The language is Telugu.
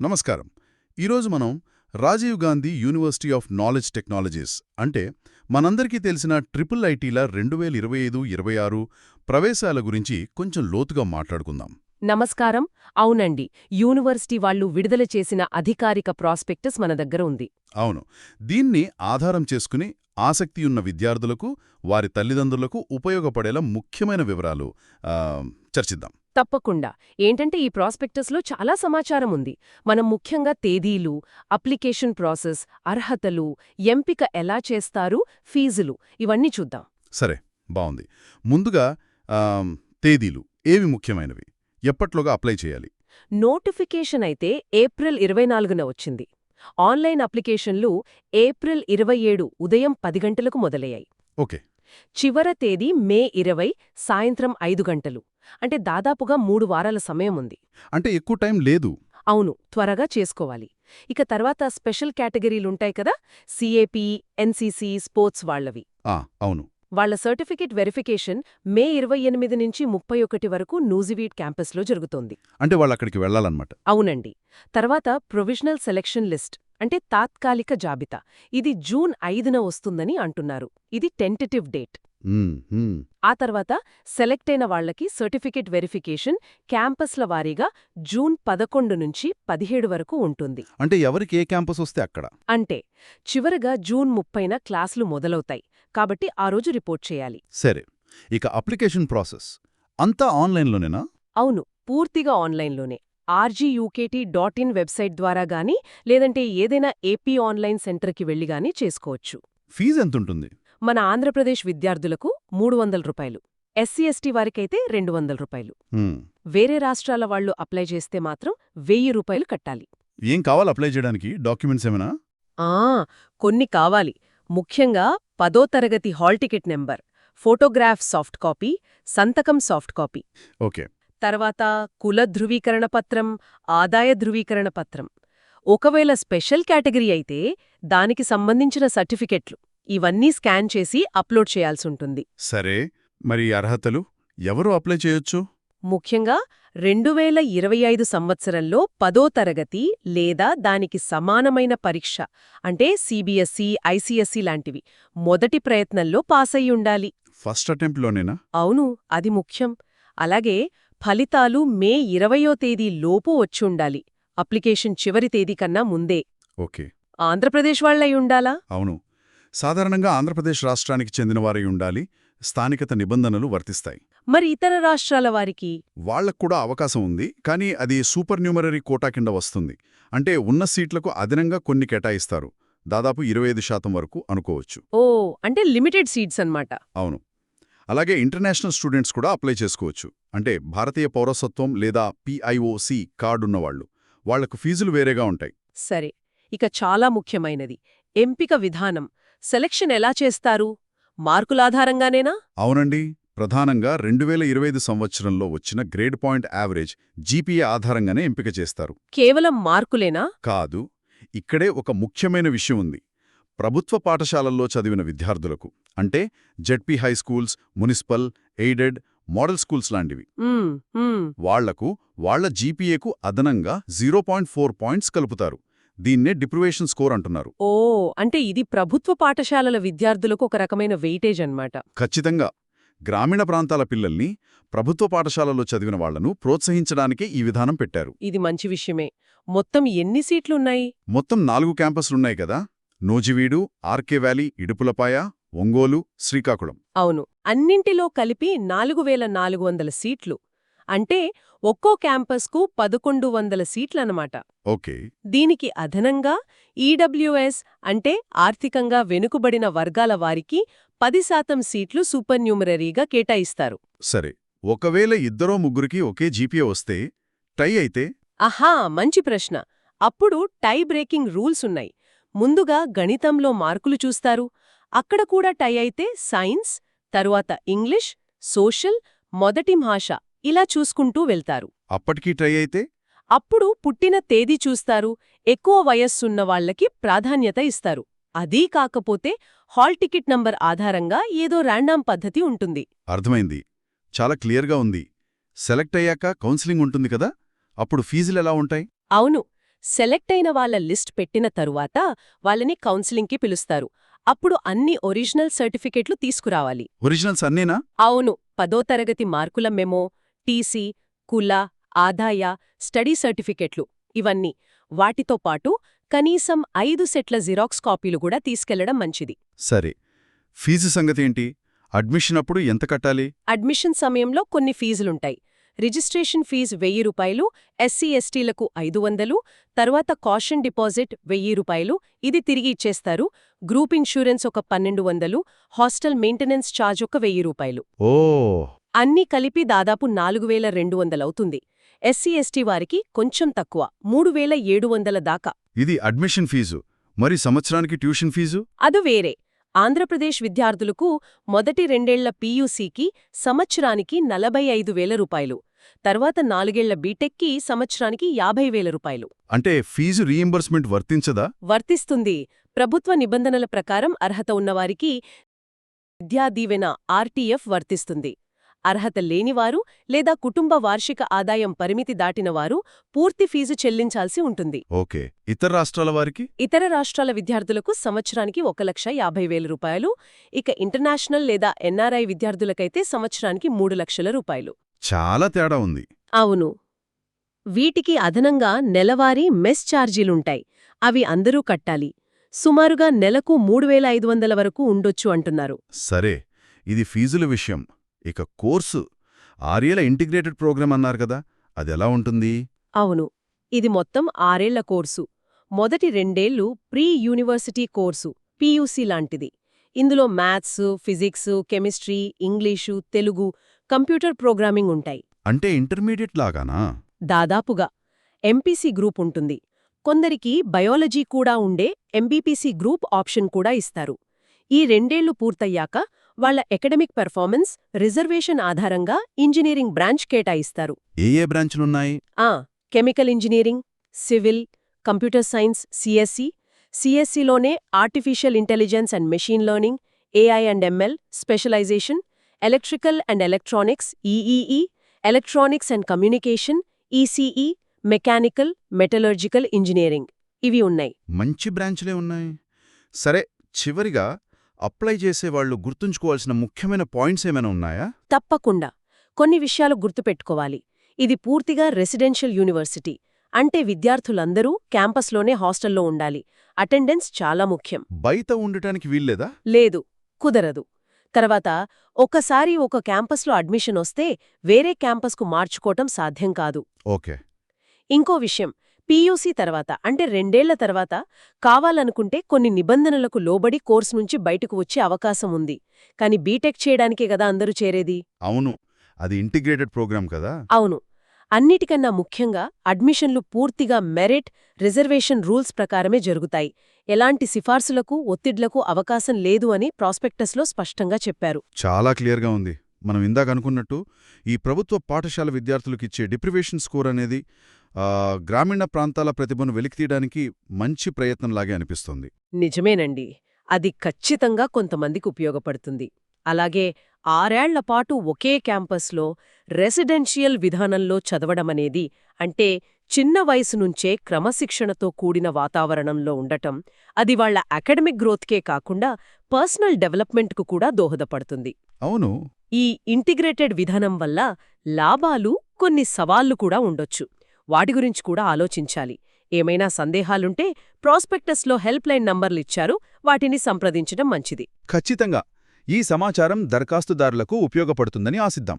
నమస్కారం. ఈరోజు మనం Rajiv Gandhi university of knowledge technologies అంటే మనందరికీ తెలిసిన ట్రిపుల్ ఐటీల రెండు వేల ఇరవై ఐదు ఇరవై ఆరు ప్రవేశాల గురించి కొంచెం లోతుగా మాట్లాడుకుందాం. నమస్కారం. అవునండి యూనివర్సిటీ వాళ్ళు విడుదల చేసిన అధికారిక ప్రాస్పెక్టస్ మన దగ్గర ఉంది. అవును. దీన్ని ఆధారం చేసుకుని ఆసక్తి ఉన్న విద్యార్థులకు వారి తల్లిదండ్రులకు ఉపయోగపడేలా ముఖ్యమైన వివరాలు ఆ, చర్చిద్దాం. తప్పకుండా. ఏంటంటే ఈ ప్రాస్పెక్టస్లో చాలా సమాచారం ఉంది. మనం ముఖ్యంగా తేదీలు అప్లికేషన్ ప్రాసెస్ అర్హతలు ఎంపిక ఎలా చేస్తారు ఫీజులు ఇవన్నీ చూద్దాం. సరే బావుంది. ముందుగా ఆ, తేదీలు ఏవి ముఖ్యమైనవి? ఎప్పట్లోగా అప్లై చేయాలి? నోటిఫికేషన్ అయితే ఏప్రిల్ ఇరవై నాలుగున వచ్చింది. ఆన్లైన్ అప్లికేషన్లు ఏప్రిల్ ఇరవై ఏడు ఉదయం పది గంటలకు మొదలయ్యాయి. ఓకే. చివర తేదీ మే ఇరవై సాయంత్రం ఐదు గంటలు. అంటే దాదాపుగా మూడు వారాల సమయం ఉంది. అంటే ఎక్కువ టైం లేదు. అవును త్వరగా చేసుకోవాలి. ఇక తర్వాత స్పెషల్ కేటగిరీలుంటాయి కదా సిఏపి ఎన్సీసీ స్పోర్ట్స్ వాళ్ళవి అవును. వాళ్ళ సర్టిఫికేట్ వెరిఫికేషన్ మే ఇరవై ఎనిమిది నుంచి ముప్పై ఒకటి వరకు నూజివీడ్ క్యాంపస్లో జరుగుతోంది. అంటే వాళ్ళు అక్కడికి వెళ్ళాలన్నమాట. అవునండి. తర్వాత ప్రొవిజనల్ సెలక్షన్ లిస్ట్ అంటే తాత్కాలిక జాబితా. ఇది జూన్ ఐదున వస్తుందని అంటున్నారు. ఇది టెంటటివ్ డేట్. ఆ తర్వాత సెలెక్ట్ అయిన వాళ్ళకి సర్టిఫికేట్ వెరిఫికేషన్ క్యాంపస్ల వారీగా జూన్ పదకొండు నుంచి పదిహేడు వరకు ఉంటుంది. అంటే ఎవరికి ఏ క్యాంపస్ వస్తే అక్కడ? అంటే చివరగా జూన్ ముప్పైన క్లాసులు మొదలవుతాయి. కాబట్టి ఆ రోజు రిపోర్ట్ చేయాలి. సరే. ఇక అప్లికేషన్ ప్రాసెస్. అంతా ఆన్లైన్లోనేనా? అవును. పూర్తిగా ఆన్లైన్లోనే. ఆర్జీయూకేటీ డాట్ ఇన్ వెబ్సైట్ ద్వారా గానీ లేదంటే ఏదైనా ఏపీ ఆన్లైన్ సెంటర్కి వెళ్ళి గానీ చేసుకోవచ్చు. ఫీజు ఎంతుంటుంది? మన ఆంధ్రప్రదేశ్ విద్యార్థులకు మూడు వందల రూపాయలు ఎస్సీ ఎస్టీ వారికైతే రెండు వందల రూపాయలు. వేరే రాష్ట్రాల వాళ్ళు అప్లై చేస్తే మాత్రం వెయ్యి రూపాయలు కట్టాలి. ఏం కావాలి అప్లై చేయడానికి? డాక్యుమెంట్స్ ఏమైనా? ఆ కొన్ని కావాలి. ముఖ్యంగా పదో తరగతి hall ticket number photograph soft copy సంతకం సాఫ్ట్ కాపీ. ఓకే. తర్వాత కుల ధృవీకరణ పత్రం ఆదాయ ధృవీకరణ పత్రం. ఒకవేళ స్పెషల్ కేటగిరీ అయితే దానికి సంబంధించిన సర్టిఫికెట్లు. ఇవన్నీ స్కాన్ చేసి అప్లోడ్ చేయాల్సుంటుంది సరే మరి అర్హతలు ఎవరు అప్లై చేయొచ్చు? ముఖ్యంగా రెండు వేల ఇరవై ఐదు సంవత్సరంలో పదో తరగతి లేదా దానికి సమానమైన పరీక్ష అంటే సిబిఎస్ఈ ఐసిఎస్ఈ లాంటివి మొదటి ప్రయత్నంలో పాసయ్యుండాలి. ఫస్ట్ అటెంప్ట్లోనేనా? అవును అది ముఖ్యం. అలాగే ఫలితాలు మే ఇరవయో తేదీ లోపు వచ్చుండాలి. అప్లికేషన్ చివరి తేదీ కన్నా ముందే. ఓకే. ఆంధ్రప్రదేశ్ వాళ్ళై ఉండాలా? అవును. సాధారణంగా ఆంధ్రప్రదేశ్ రాష్ట్రానికి చెందినవారై ఉండాలి. స్థానికత నిబంధనలు వర్తిస్తాయి. మరి ఇతర రాష్ట్రాల వారికి? వాళ్ళకు కూడా అవకాశం ఉంది. కానీ అది సూపర్ న్యూమరరీ కోటా కింద వస్తుంది. అంటే ఉన్న సీట్లకు అదనంగా కొన్ని కేటాయిస్తారు. దాదాపు ఇరవై ఐదు శాతం వరకు అనుకోవచ్చు. ఓ అంటే లిమిటెడ్ సీట్స్ అన్నమాట. అవును. అలాగే ఇంటర్నేషనల్ స్టూడెంట్స్ కూడా అప్లై చేసుకోవచ్చు. అంటే భారతీయ పౌరసత్వం లేదా పిఐఓసి కార్డున్నవాళ్ళు వాళ్ళకు ఫీజులు వేరేగా ఉంటాయి. సరే ఇక చాలా ముఖ్యమైనది. ఎంపిక విధానం. సెలక్షన్ ఎలా చేస్తారు? మార్కులాధారంగానేనా అవునండి. ప్రధానంగా రెండు వేల ఇరవై ఐదు సంవత్సరంలో వచ్చిన గ్రేడ్ పాయింట్ యావరేజ్ జీపీఏ ఆధారంగానే ఎంపిక చేస్తారు. కేవలం మార్కులేనా? కాదు. ఇక్కడే ఒక ముఖ్యమైన విషయం ఉంది. ప్రభుత్వ పాఠశాలల్లో చదివిన విద్యార్థులకు అంటే ZP high schools municipal aided model schools లాంటివి. వాళ్ళకు వాళ్ళ జీపీఏకు అదనంగా జీరో పాయింట్ ఫోర్ పాయింట్స్ కలుపుతారు. దీన్నే డిప్రివేషన్ స్కోర్ అంటున్నారు. ఓ అంటే ఇది ప్రభుత్వ పాఠశాలల విద్యార్థులకు ఒక రకమైన వెయిటేజ్ అన్నమాట. ఖచ్చితంగా. గ్రామీణ ప్రాంతాల పిల్లల్ని ప్రభుత్వ పాఠశాలలో చదివిన వాళ్ళను ప్రోత్సహించడానికే ఈ విధానం పెట్టారు. ఇది మంచి విషయమే. మొత్తం ఎన్ని సీట్లున్నాయి? మొత్తం నాలుగు క్యాంపస్లున్నాయి కదా. Nuzvid RK valley Idupulapaya Ongole Srikakulam. అవును. అన్నింటిలో కలిపి నాలుగు వేల నాలుగు వందల సీట్లు. అంటే ఒక్కో క్యాంపస్కు పదకొండు వందల సీట్లన్నమాట. ఓకే. దీనికి అదనంగా ఈడబ్ల్యూఎస్ అంటే ఆర్థికంగా వెనుకబడిన వర్గాల వారికి పది శాతం సీట్లు సూపర్న్యూమరరీగా కేటాయిస్తారు. సరే. ఒకవేళ ఇద్దరో ముగ్గురికి ఒకే జీపీఏ వస్తే టై అయితే? అహా! మంచి ప్రశ్న. అప్పుడు టై బ్రేకింగ్ రూల్స్ ఉన్నాయి. ముందుగా గణితంలో మార్కులు చూస్తారు. అక్కడ కూడా టై అయితే సైన్స్ తరువాత ఇంగ్లీష్ సోషల్ మొదటి భాష ఇలా చూసుకుంటూ వెళ్తారు. అప్పటికీ టై అయితే? అప్పుడు పుట్టిన తేదీ చూస్తారు. ఎక్కువ వయస్సున్న వాళ్ళకి ప్రాధాన్యత ఇస్తారు. అదీ కాకపోతే హాల్ టికెట్ నంబర్ ఆధారంగా ఏదో ర్యాండామ్ పద్ధతి ఉంటుంది. అర్థమైంది. చాలా క్లియర్గా ఉంది. సెలెక్ట్ అయ్యాక కౌన్సిలింగ్ ఉంటుంది కదా? అప్పుడు ఫీజులెలా ఉంటాయి? అవును. సెలెక్ట్ అయిన వాళ్ళ లిస్ట్ పెట్టిన తరువాత వాళ్ళని కౌన్సిలింగ్కి పిలుస్తారు. అప్పుడు అన్ని ఒరిజినల్ సర్టిఫికెట్లు తీసుకురావాలి. ఒరిజినల్స్ అన్నేనా? అవును. పదో తరగతి మార్కుల మెమో టీసీ కుల ఆదాయ స్టడీ సర్టిఫికెట్లు ఇవన్నీ. వాటితో పాటు కనీసం ఐదు సెట్ల జిరాక్స్ కాపీలు కూడా తీసుకెళ్ళడం మంచిది. సరే. ఫీజు సంగతేంటి? అడ్మిషన్ అప్పుడు ఎంత కట్టాలి? అడ్మిషన్ సమయంలో కొన్ని ఫీజులుంటాయి. రిజిస్ట్రేషన్ ఫీజు వెయ్యి రూపాయలు ఎస్సీ ఎస్టీలకు ఐదు వందలు తర్వాత కాషన్ డిపాజిట్ వెయ్యి రూపాయలు ఇది తిరిగి ఇచ్చేస్తారు. గ్రూప్ ఇన్సూరెన్స్ ఒక పన్నెండు వందలు హాస్టల్ మెయింటెనెన్స్ ఛార్జ్ ఒక వెయ్యి రూపాయలు. ఓ! అన్నీ కలిపి దాదాపు నాలుగు వేల రెండు వందలవుతుంది ఎస్సీ ఎస్టీ వారికి కొంచెం తక్కువ మూడు వేల ఏడు వందల దాకా. ఇది అడ్మిషన్ ఫీజు. మరి సంవత్సరానికి ట్యూషన్ ఫీజు? అది వేరే. ఆంధ్రప్రదేశ్ విద్యార్థులకు మొదటి రెండేళ్ళ పీయూసీకి సంవత్సరానికి నలభై ఐదు వేల రూపాయలు. తర్వాత నాలుగేళ్ళ బీటెక్కి సంవత్సరానికి యాభై వేల రూపాయలు. అంటే ఫీజు రీయింబర్స్మెంట్ వర్తించదా? వర్తిస్తుంది. ప్రభుత్వ నిబంధనల ప్రకారం అర్హత ఉన్నవారికి విద్యా దీవెన ఆర్టీఎఫ్ వర్తిస్తుంది. అర్హత లేనివారు లేదా కుటుంబ వార్షిక ఆదాయం పరిమితి దాటినవారు పూర్తి ఫీజు చెల్లించాల్సి ఉంటుంది. ఓకే. ఇతర రాష్ట్రాల వారికి? ఇతర రాష్ట్రాల విద్యార్థులకు సంవత్సరానికి ఒక లక్ష యాభై వేల రూపాయలు ఇక ఇంటర్నేషనల్ లేదా ఎన్ఆర్ఐ విద్యార్థులకైతే సంవత్సరానికి మూడు లక్షల రూపాయలు. చాలా తేడా ఉంది. అవును. వీటికి అదనంగా నెలవారీ మెస్ ఛార్జీలుంటాయి. అవి అందరూ కట్టాలి. సుమారుగా నెలకు మూడు వేల ఐదు వందల వరకు ఉండొచ్చు అంటున్నారు. సరే ఇది ఫీజుల విషయం. ఇక కోర్సు. ఆరేళ్ళ ఇంటిగ్రేటెడ్ ప్రోగ్రామ్ అన్నారు కదా అదెలా ఉంటుంది? అవును. ఇది మొత్తం ఆరేళ్ళ కోర్సు. మొదటి రెండేళ్ళు ప్రీ యూనివర్సిటీ కోర్సు పీయూసీ లాంటిది. ఇందులో maths physics chemistry English Telugu computer programming ఉంటాయి. అంటే ఇంటర్మీడియట్ లాగానా? దాదాపుగా ఎంపీసీ గ్రూప్ ఉంటుంది. కొందరికి బయాలజీ కూడా ఉండే ఎంబీపీసీ గ్రూప్ ఆప్షన్ కూడా ఇస్తారు. ఈ రెండేళ్ళు పూర్తయ్యాక వాళ్ళ ఎకడమిక్ పెర్ఫార్మెన్స్ రిజర్వేషన్ ఆధారంగా ఇంజనీరింగ్ బ్రాంచ్ కేటాయిస్తారు. ఏ ఏ బ్రాంచ్లున్నాయి? ఆ chemical engineering civil computer science CSC. సిఎస్సిలోనే artificial intelligence and machine learning AI and ML specialization electrical and electronics EEE electronics and communication ECE mechanical metallurgical engineering. ఇవి ఉన్నాయి. మంచి బ్రాంచ్లే ఉన్నాయి. సరే చివరిగా అప్లై చేసేవాళ్ళు గుర్తుంచుకోవాల్సిన ముఖ్యమైన పాయింట్స్ ఏమైనా ఉన్నాయా? తప్పకుండా. కొన్ని విషయాలు గుర్తుపెట్టుకోవాలి. ఇది పూర్తిగా రెసిడెన్షియల్ యూనివర్సిటీ. అంటే విద్యార్థులందరూ క్యాంపస్లోనే హాస్టల్లో ఉండాలి. అటెండెన్స్ చాలా ముఖ్యం. బయట ఉండటానికి వీల్లేదా? లేదు. కుదరదు. తర్వాత ఒకసారి ఒక క్యాంపస్లో అడ్మిషన్ వస్తే వేరే క్యాంపస్కు మార్చుకోవటం సాధ్యం కాదు. ఓకే. ఇంకో విషయం పీయూసీ తర్వాత అంటే రెండేళ్ళ తర్వాత కావాలనుకుంటే కొన్ని నిబంధనలకు లోబడి కోర్సు నుంచి బయటకు వచ్చే అవకాశం ఉంది. కాని బీటెక్ చేయడానికే కదా అందరూ చేరేది? అవును. అది ఇంటిగ్రేటెడ్ ప్రోగ్రామ్ కదా? అవును. అన్నిటికన్నా ముఖ్యంగా అడ్మిషన్లు పూర్తిగా మెరిట్ రిజర్వేషన్ రూల్స్ ప్రకారమే జరుగుతాయి. ఎలాంటి సిఫార్సులకు ఒత్తిడ్లకు అవకాశం లేదు అని ప్రాస్పెక్టస్లో స్పష్టంగా చెప్పారు. చాలా క్లియర్గా ఉంది. మనం ఇందాక అనుకున్నట్టు ఈ ప్రభుత్వ పాఠశాల విద్యార్థులకిచ్చే డిప్రివేషన్ స్కోర్ అనేది గ్రామీణ ప్రాంతాల ప్రతిభను వెలికితీయడానికి మంచి ప్రయత్నంలాగే అనిపిస్తోంది. నిజమేనండి. అది ఖచ్చితంగా కొంతమందికి ఉపయోగపడుతుంది. అలాగే ఆరేళ్ళపాటు ఒకే క్యాంపస్లో రెసిడెన్షియల్ విధానంలో చదవడమనేది అంటే చిన్న వయసు నుంచే క్రమశిక్షణతో కూడిన వాతావరణంలో ఉండటం అది వాళ్ళ అకాడమిక్ గ్రోత్కే కాకుండా పర్సనల్ డెవలప్మెంట్కు కూడా దోహదపడుతుంది. అవును. ఈ ఇంటిగ్రేటెడ్ విధానం వల్ల లాభాలు కొన్ని సవాళ్ళు కూడా ఉండొచ్చు. వాటి గురించి కూడా ఆలోచించాలి. ఏమైనా సందేహాలుంటే ప్రాస్పెక్టస్లో హెల్ప్ లైన్ నంబర్లిచ్చారు వాటిని సంప్రదించడం మంచిది. ఖచ్చితంగా. ఈ సమాచారం దరఖాస్తుదారులకు ఉపయోగపడుతుందని ఆశిద్దాం.